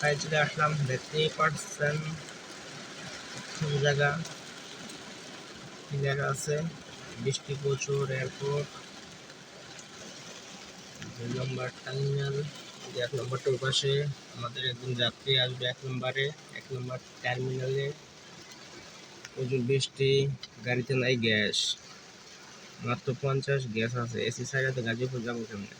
তাই চলে আসলাম দেখতেই পারছেন। জায়গা জায়গা আছে। বৃষ্টি প্রচুর এয়ারপোর্ট দুই নম্বর টার্মিনাল এক নম্বর টোল পাশে আমাদের একজন যাত্রী আসবে এক নম্বরে, এক নম্বর টার্মিনালে প্রচুর বৃষ্টি, গাড়িতে নাই গ্যাস। মাত্র পঞ্চাশ, গ্যাস আছে। এসি সাইডে তো গাজীপুর যাব কেমনে?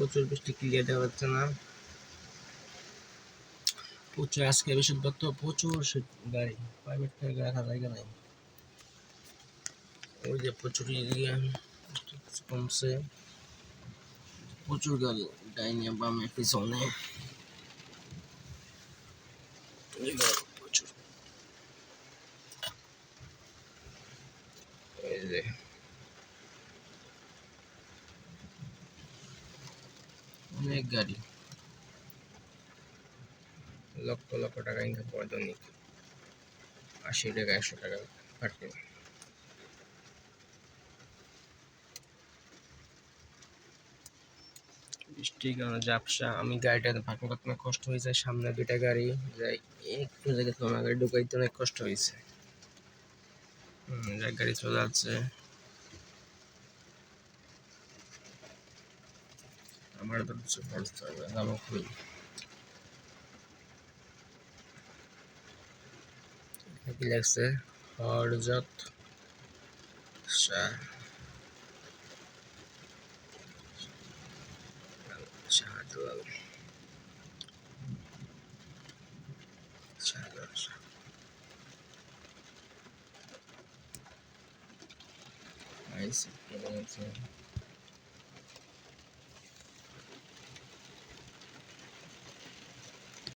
প্রচুর বৃষ্টি ক্লিয়ার দেওয়া যাচ্ছে না। প্রচুর আজকে বৃহস্পতিবার তো প্রচুর শীত। গাড়ি প্রাইভেট থেকে রাখা জায়গা নাই। ওই যে প্রচুর এরিয়া কমছে। প্রচুর গাড়ি, ডাইনে, বামে পিছনে এই গাড়ি প্রচুর। এই যে অনেক গাড়ি। লক্ষ লক্ষ টাকা ইনকাম করা দৈনিক আশি টাকা একশো টাকা কারণে ঝাপসা, আমি গাড়িটাতে পার্কিং করতে অনেক কষ্ট হয়েছে, সামনে দুইটা গাড়ি, যাই, একটু জায়গায় গাড়ি ঢুকাইতে অনেক কষ্ট হয়েছে। গাড়ি চলে যাচ্ছে। আমার তো কিছু খরচ হবে যাব খুবই। কি লাগছে হরজত শাহ। শাহজালাল। শাহজালাল শাহ। আইসি